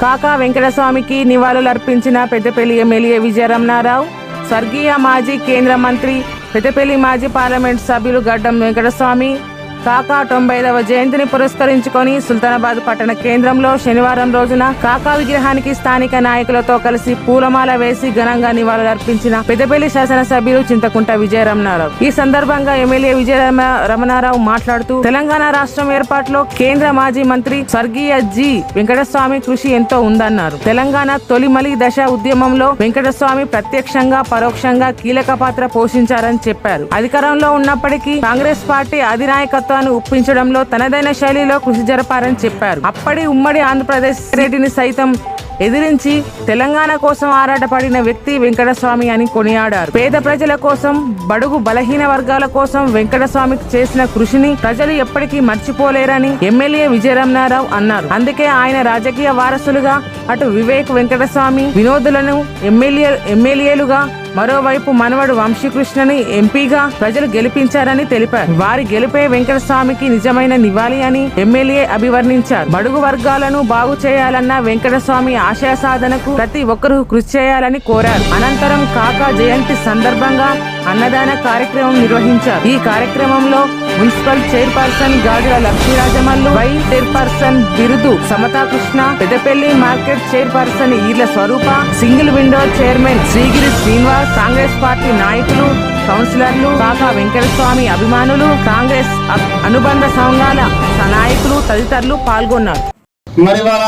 కాకా వెంకటస్వామికి నివాళులర్పించిన పెద్దపల్లి ఎమ్మెల్యే విజయరమణారావు స్వర్గీయ మాజీ కేంద్ర మంత్రి పెద్దపల్లి మాజీ పార్లమెంట్ సభ్యులు గడ్డం వెంకటస్వామి కాకా తొంభైదవ జయంతిని పురస్కరించుకొని సుల్తానాబాద్ పట్టణ కేంద్రంలో శనివారం రోజున కాకా విగ్రహానికి స్థానిక నాయకులతో కలిసి పూలమాల వేసి ఘనంగా నివాళులర్పించిన పెద్దపల్లి శాసనసభ్యులు చింతకుంట విజయరమణారావు. ఈ సందర్భంగా ఎమ్మెల్యే విజయ రమణారావు మాట్లాడుతూ తెలంగాణ రాష్ట్రం ఏర్పాటులో కేంద్ర మాజీ మంత్రి స్వర్గీయ జి వెంకటస్వామి కృషి ఎంతో ఉందన్నారు. తెలంగాణ తొలిమలి దశ ఉద్యమంలో వెంకటస్వామి ప్రత్యక్షంగా పరోక్షంగా కీలక పాత్ర పోషించారని చెప్పారు. అధికారంలో ఉన్నప్పటికీ కాంగ్రెస్ పార్టీ అధినాయకత్వాన్ని ఒప్పించడంలో తనదైన శైలిలో కృషి జరపారని చెప్పారు. అప్పటి ఉమ్మడి ఆంధ్రప్రదేశ్ రెడ్డిని సైతం ఎదిరించి తెలంగాణ కోసం ఆరాటపడిన వ్యక్తి వెంకటస్వామి అని కొనియాడారు. పేద ప్రజల కోసం బడుగు బలహీన వర్గాల కోసం వెంకటస్వామి చేసిన కృషిని ప్రజలు ఎప్పటికీ మర్చిపోలేరని ఎమ్మెల్యే విజయరమణారావు అన్నారు. అందుకే ఆయన రాజకీయ వారసులుగా అటు వివేక్ వెంకటస్వామి వినోదులను ఎమ్మెల్యే ఎమ్మెల్యేలుగా మరోవైపు మనవడు వంశీకృష్ణని ఎంపీగా ప్రజలు గెలిపించారని తెలిపారు. వారి గెలిపే వెంకటస్వామికి నిజమైన నివాళి అని ఎమ్మెల్యే అభివర్ణించారు. బడుగు వర్గాలను బాగు చేయాలన్న వెంకటస్వామి ఆశయ సాధనకు ప్రతి ఒక్కరూ కృషి చేయాలని కోరారు. అనంతరం కాకా జయంతి సందర్భంగా అన్నదాన కార్యక్రమం నిర్వహించారు. ఈ కార్యక్రమంలో municipal chairperson Gajula Lakshmirajamallu vice chairperson Birudu Samatha Krishna Peddapalli market chairperson Eerla Swarupa single window chairman Srigiri Srinivas Congress party నాయకులు కౌన్సిలర్లు కాకా వెంకటస్వామి అభిమానులు కాంగ్రెస్ అనుబంధ సంఘాల నాయకులు తదితరులు పాల్గొన్నారు. మరి వాళ్ళ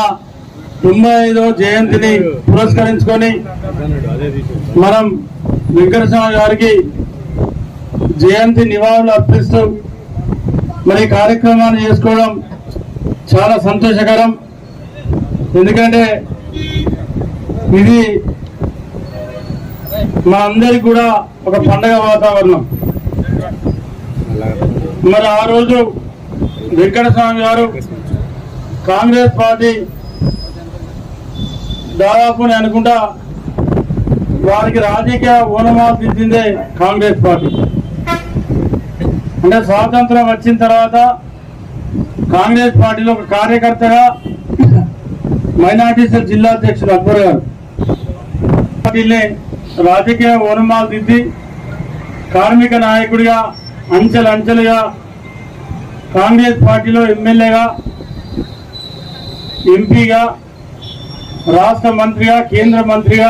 తొంభై ఐదో జయంతిని పురస్కరించుకొని మనం వెంకటస్వామి గారికి జయంతి నివాళులు అర్పిస్తూ మరి కార్యక్రమాన్ని చేసుకోవడం చాలా సంతోషకరం. ఎందుకంటే ఇది మా అందరికి కూడా ఒక పండగ వాతావరణం. మరి ఆ రోజు వెంకటస్వామి గారు కాంగ్రెస్ పార్టీ దాదాపు నేను అనుకుంటా వారికి రాజకీయ ఓనమాలు తీసిందే కాంగ్రెస్ పార్టీ. అంటే స్వాతంత్రం వచ్చిన తర్వాత కాంగ్రెస్ పార్టీలో ఒక కార్యకర్తగా మైనార్టీస్ జిల్లా అధ్యక్షుడు అక్బర్ గారు పార్టీని రాజకీయ ఓనమాలు దిద్ది కార్మిక నాయకుడిగా అంచెలంచెలుగా కాంగ్రెస్ పార్టీలో ఎమ్మెల్యేగా ఎంపీగా రాష్ట్ర మంత్రిగా కేంద్ర మంత్రిగా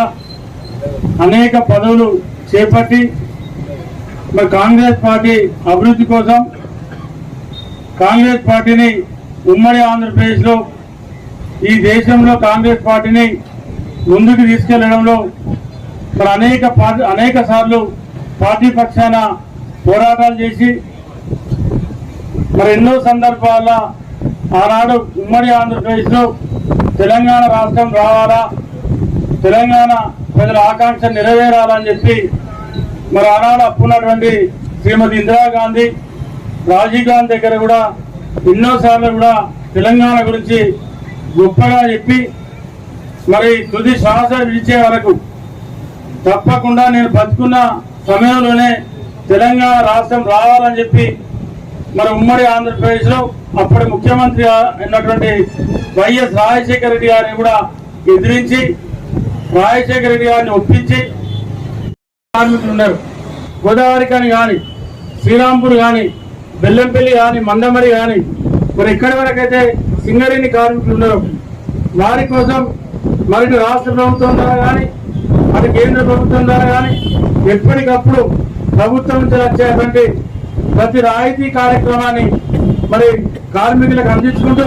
అనేక పదవులు చేపట్టి మరి కాంగ్రెస్ పార్టీ అభివృద్ధి కోసం కాంగ్రెస్ పార్టీని ఉమ్మడి ఆంధ్రప్రదేశ్లో ఈ దేశంలో కాంగ్రెస్ పార్టీని ముందుకు తీసుకెళ్ళడంలో మరి అనేక పార్టీ అనేక సార్లు పార్టీ పక్షాన పోరాటాలు చేసి మరి ఎన్నో సందర్భాల ఆనాడు ఉమ్మడి ఆంధ్రప్రదేశ్లో తెలంగాణ రాష్ట్రం రావాలా? తెలంగాణ ప్రజల ఆకాంక్ష నెరవేరాలని చెప్పి మరి ఆనాడు అప్పున్నటువంటి శ్రీమతి ఇందిరాగాంధీ రాజీవ్ గాంధీ దగ్గర కూడా ఎన్నోసార్లు కూడా తెలంగాణ గురించి గొప్పగా చెప్పి మరి తుది శ్వాస విడిచే వరకు తప్పకుండా నేను బతుకున్న సమయంలోనే తెలంగాణ రాష్ట్రం రావాలని చెప్పి మన ఉమ్మడి ఆంధ్రప్రదేశ్లో అప్పటి ముఖ్యమంత్రి అయినటువంటి వైఎస్ రాజశేఖర రెడ్డి గారిని కూడా ఎదిరించి రాజశేఖర రెడ్డి గారిని ఒప్పించి కార్మికులు ఉన్నారు. గోదావరి కానీ కానీ శ్రీరాంపూర్ కానీ బెల్లంపల్లి కానీ మందమరి కానీ మరి ఎక్కడి వరకైతే సింగరేణి కార్మికులు ఉన్నారు. వారి కోసం మరి రాష్ట్ర ప్రభుత్వం ద్వారా కానీ అటు కేంద్ర ప్రభుత్వం ద్వారా కానీ ఎప్పటికప్పుడు ప్రభుత్వం నుంచి వచ్చేటువంటి ప్రతి రాయితీ కార్యక్రమాన్ని మరి కార్మికులకు అందించుకుంటూ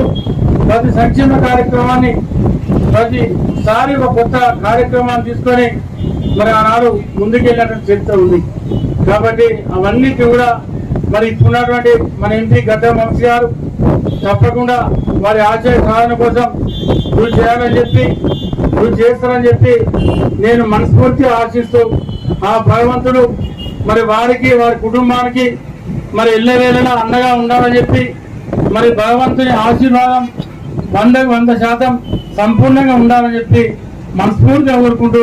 ప్రతి సంక్షేమ కార్యక్రమాన్ని ప్రతిసారి ఒక కొత్త కార్యక్రమాన్ని తీసుకొని మరి ఆనాడు ముందుకెళ్ళినటువంటి చరిత్ర ఉంది. కాబట్టి అవన్నీ కూడా మరి ఇప్పుడున్నటువంటి మన ఎంపీ గడ్డ వంశీ గారు తప్పకుండా వారి ఆశయ సాధన కోసం కృషి చేయాలని చెప్పి కృషి చేస్తారని చెప్పి నేను మనస్ఫూర్తిగా ఆశిస్తూ ఆ భగవంతుడు మరి వారికి వారి కుటుంబానికి మరి ఎల్లవేళలా అండగా ఉండాలని చెప్పి మరి భగవంతుని ఆశీర్వాదం వందకు వంద శాతం సంపూర్ణంగా ఉండాలని చెప్పి మనస్ఫూర్తిగా కోరుకుంటూ